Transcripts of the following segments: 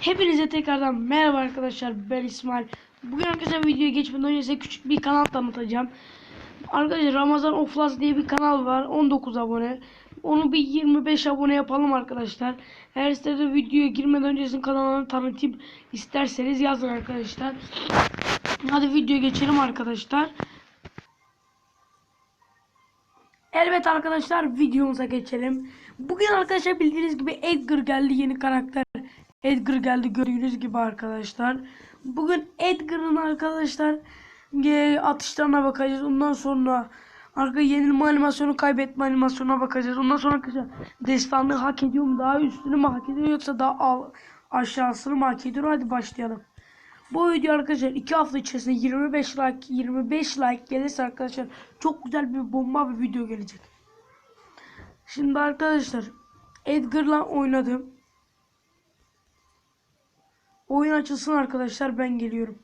Hepinize tekrardan merhaba arkadaşlar ben İsmail. Bugün arkadaşlar videoya geçmeden önce size küçük bir kanal tanıtacağım. Arkadaşlar Ramazan Oflas diye bir kanal var 19 abone. Onu bir 25 abone yapalım arkadaşlar. Eğer size de videoya girmeden önce sizin kanalını tanıtayım isterseniz yazın arkadaşlar. Hadi videoya geçelim arkadaşlar. Evet arkadaşlar videomuza geçelim. Bugün arkadaşlar bildiğiniz gibi Edgar geldi yeni karakter. Edgar geldi gördüğünüz gibi arkadaşlar. Bugün Edgar'ın arkadaşlar e, atışlarına bakacağız. Ondan sonra arka yenilme animasyonu kaybetme animasyonuna bakacağız. Ondan sonra arkadaşlar destanlı hak ediyor mu? Daha üstünü mü hak ediyor yoksa daha al, aşağısını mı hak ediyor? Hadi başlayalım. Bu video arkadaşlar 2 hafta içerisinde 25 like 25 like gelirse arkadaşlar çok güzel bir bomba bir video gelecek. Şimdi arkadaşlar Edgar'la oynadım. Oyun açılsın arkadaşlar ben geliyorum.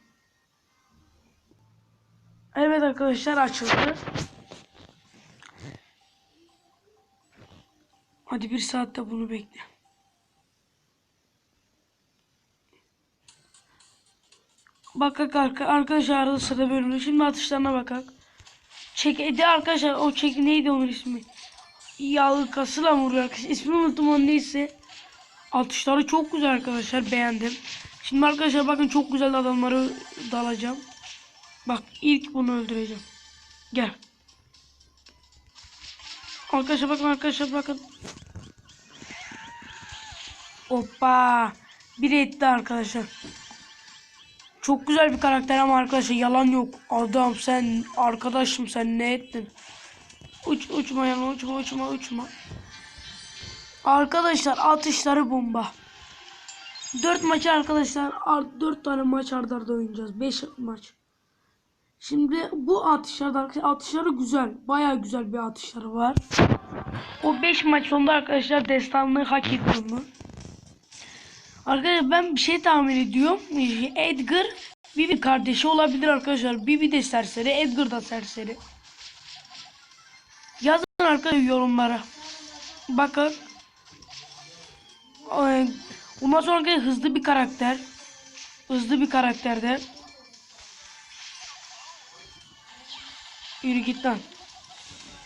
Evet arkadaşlar açıldı. Hadi bir saatte bunu bekle. Bakak arka, arkadaşlar arada sırada bölümde. Şimdi atışlarına bakak. Çek edi arkadaşlar o çek neydi onun ismi? Yağlı kasıyla mı vuruyor arkadaşlar? İsmini unuttum onun neyse. Atışları çok güzel arkadaşlar beğendim. Şimdi arkadaşlar bakın çok güzel adamları dalacağım. Bak ilk bunu öldüreceğim. Gel. Arkadaşlar bakın arkadaşlar bakın. Hoppa. Biri etti arkadaşlar. Çok güzel bir karakter ama arkadaşlar yalan yok. Adam sen arkadaşım sen ne ettin? Uç uçma yana uçma uçma uçma. Arkadaşlar atışları bomba. 4 maçı arkadaşlar 4 tane maç arda arda oynayacağız. 5 maç. Şimdi bu atışlarda arkadaşlar atışları güzel. Baya güzel bir atışları var. O 5 maç sonunda arkadaşlar destanlığı hak mu? Arkadaşlar ben bir şey tahmin ediyorum. Edgar Bibi kardeşi olabilir arkadaşlar. Bibi de serseri, Edgar da serseri. Yazın arkadaşlar yorumlara. Bakın. Ondan sonra hızlı bir karakter. Hızlı bir karakterde. Yürü git lan.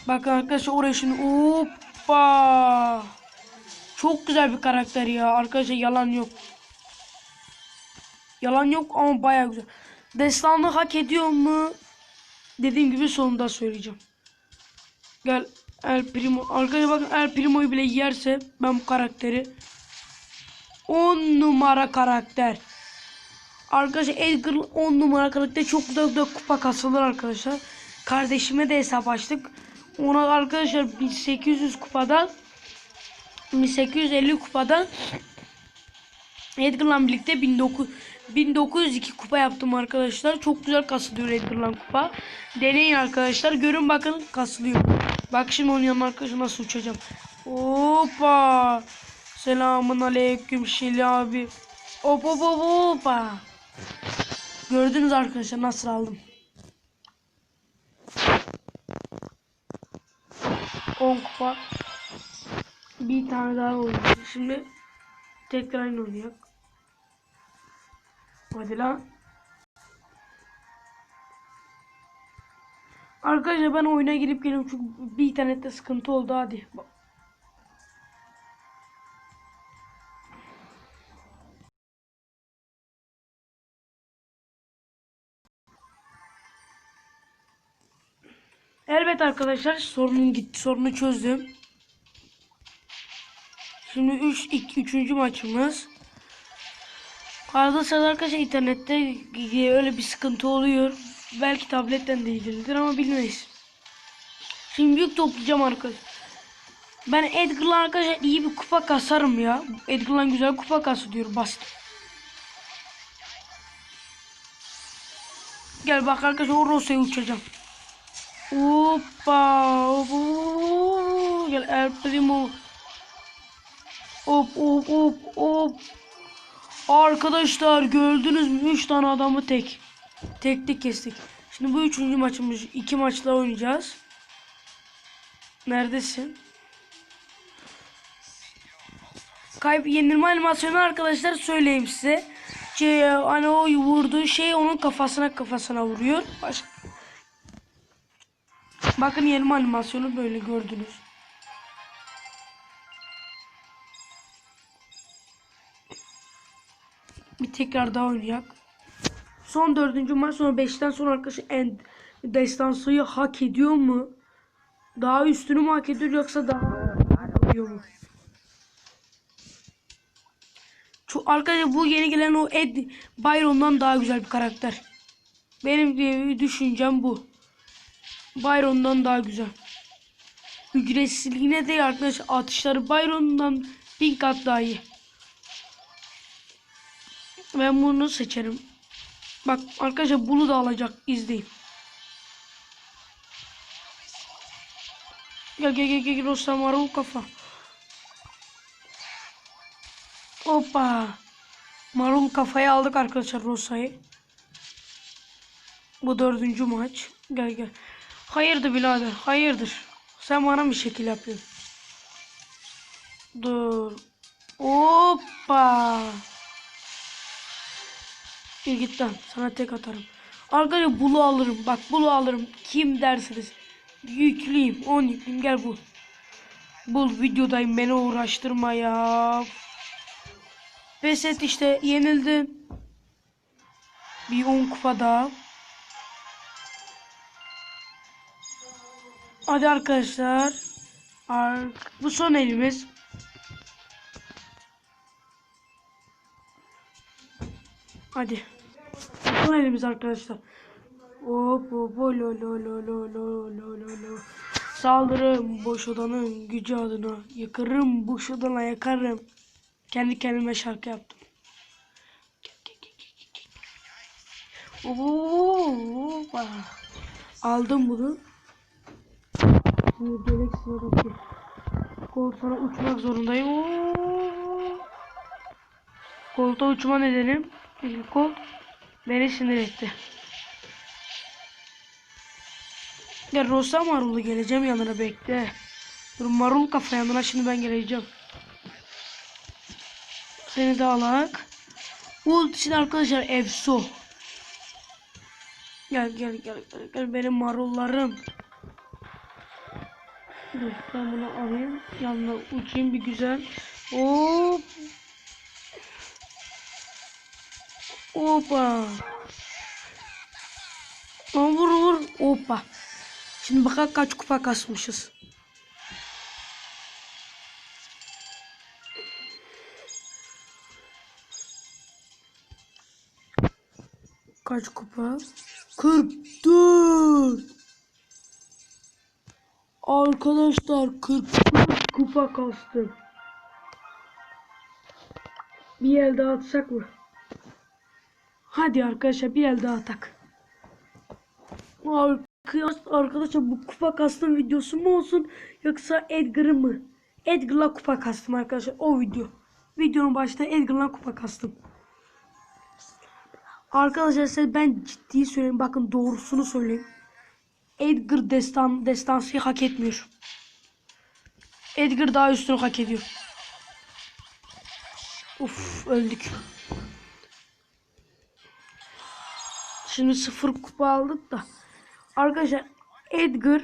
Bakın arkadaşlar oraya şimdi hoppa. Çok güzel bir karakter ya. Arkadaşlar yalan yok. Yalan yok ama baya güzel. Destanlı hak ediyor mu? Dediğim gibi sonunda söyleyeceğim. Gel El Primo. Arkadaşlar bakın El Primo'yu bile yerse ben bu karakteri 10 numara karakter. Arkadaşlar Edgar 10 numara karakter çok güzel güzel kupa kasılır arkadaşlar. Kardeşime de hesap açtık. Ona arkadaşlar 1800 kupadan 1850 kupadan Edgar'la birlikte 1900 1902 kupa yaptım arkadaşlar. Çok güzel kasılıyor Edgar'la kupa. Deneyin arkadaşlar. Görün bakın kasılıyor. Bak şimdi onun yanına arkadaşlar nasıl uçacağım. Hoppa. Selamun aleyküm Şili abi. Hop hop hop hoppa. Gördünüz arkadaşlar nasıl aldım. 10 kupa. Bir tane daha oynuyor. Şimdi tekrar aynı oynuyor. Hadi lan. Arkadaşlar ben oyuna girip geliyorum çünkü bir internette sıkıntı oldu hadi. Evet arkadaşlar sorunun gitti sorunu çözdüm. Şimdi 3 2 3. maçımız. Arada sırada arkadaşlar internette öyle bir sıkıntı oluyor. Belki tabletten de ilgilidir ama bilmeyiz. Şimdi büyük toplayacağım arkadaşlar. Ben Edgar'la arkadaşlar iyi bir kupa kasarım ya. Edgar'la güzel kupa kası diyor basit. Gel bak arkadaşlar o Rosa'ya uçacağım. Hoppa. Hop, Gel El Primo. Hop hop hop hop. Arkadaşlar gördünüz mü? 3 tane adamı tek. Tek tek kestik. Şimdi bu üçüncü maçımız. iki maçla oynayacağız. Neredesin? kayıp yenilme animasyonu arkadaşlar söyleyeyim size. Şey, hani o vurduğu şey onun kafasına kafasına vuruyor. Baş... Bakın yenilme animasyonu böyle gördünüz. Bir tekrar daha oynayak. Son dördüncü maç sonra beşten sonra arkadaşlar en destansıyı hak ediyor mu? Daha üstünü mü hak ediyor yoksa daha ediyor mu? Şu arkadaşlar bu yeni gelen o Ed Byron'dan daha güzel bir karakter. Benim diye düşüncem bu. Byron'dan daha güzel. Ücretsizliğine de arkadaşlar atışları Byron'dan bin kat daha iyi. Ben bunu seçerim. Bak arkadaşlar bunu da alacak izleyin. Gel gel gel gel Rostam var o kafa. Hoppa. Marul kafaya aldık arkadaşlar Rosa'yı. Bu dördüncü maç. Gel gel. Hayırdır birader hayırdır. Sen bana bir şekil yapıyorsun. Dur. Hoppa. Bir git lan. Sana tek atarım. Arkadaşlar bulu alırım. Bak bulu alırım. Kim dersiniz. Yükleyeyim. 10 yükleyeyim. Gel bul. Bul videodayım. Beni uğraştırma ya. Pes işte. Yenildin. Bir 10 kupa daha. Hadi arkadaşlar. Ar- Bu son elimiz. Hadi. Son elimiz arkadaşlar. Hop hop lo lo lo lo lo lo lo lo. Saldırım boş odanın gücü adına. Yakarım boş odana yakarım. Kendi kendime şarkı yaptım. Hoppa. Aldım bunu. Şimdi Galaxy'deki kol sana uçmak zorundayım. Oo. Koltuğa uçma nedenim. Bir kol beni sinir etti. Ya Rosa Marul'u geleceğim yanına bekle. Dur Marul kafa yanına şimdi ben geleceğim. Seni de alak. Bu için arkadaşlar Efso. Gel gel gel gel gel benim marullarım. Dur ben bunu alayım. Yanına uçayım bir güzel. Hop. Hoppa. Lan vur vur. Hoppa. Şimdi bakalım kaç kupa kasmışız. Kaç kupa? 44. Arkadaşlar 44 kupa kastım. Bir el daha atsak mı? Hadi arkadaşlar bir el daha atak. Arkadaşlar, bu kupa kastım videosu mu olsun yoksa Edgar'ı mı? Edgar'la kupa kastım arkadaşlar o video. Videonun başında Edgar'la kupa kastım. Arkadaşlar ben ciddi söyleyeyim bakın doğrusunu söyleyeyim. Edgar destan destansı hak etmiyor. Edgar daha üstünü hak ediyor. Uf öldük. Şimdi sıfır kupa aldık da. Arkadaşlar Edgar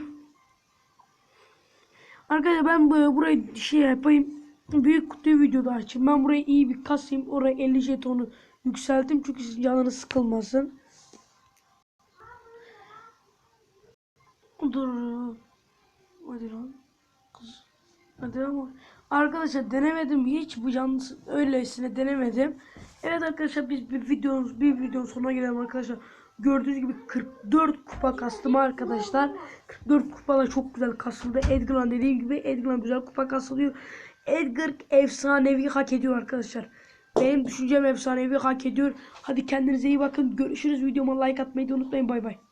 Arkadaşlar ben böyle burayı şey yapayım. Büyük kutuyu videoda açayım. Ben burayı iyi bir kasayım. Oraya 50 jetonu yükselttim çünkü sizin sıkılmasın. Dur. Hadi lan. Kız. Hadi ama. Arkadaşlar denemedim hiç bu yalnız öylesine denemedim. Evet arkadaşlar biz bir videomuz bir videonun sonuna gelelim arkadaşlar. Gördüğünüz gibi 44 kupa kastım arkadaşlar. 44 kupada çok güzel kasıldı. Edgar'ın dediğim gibi Edgar'ın güzel kupa kasılıyor. Edgar efsanevi hak ediyor arkadaşlar. Benim düşüncem efsanevi hak ediyor. Hadi kendinize iyi bakın. Görüşürüz. Videoma like atmayı da unutmayın. Bay bay.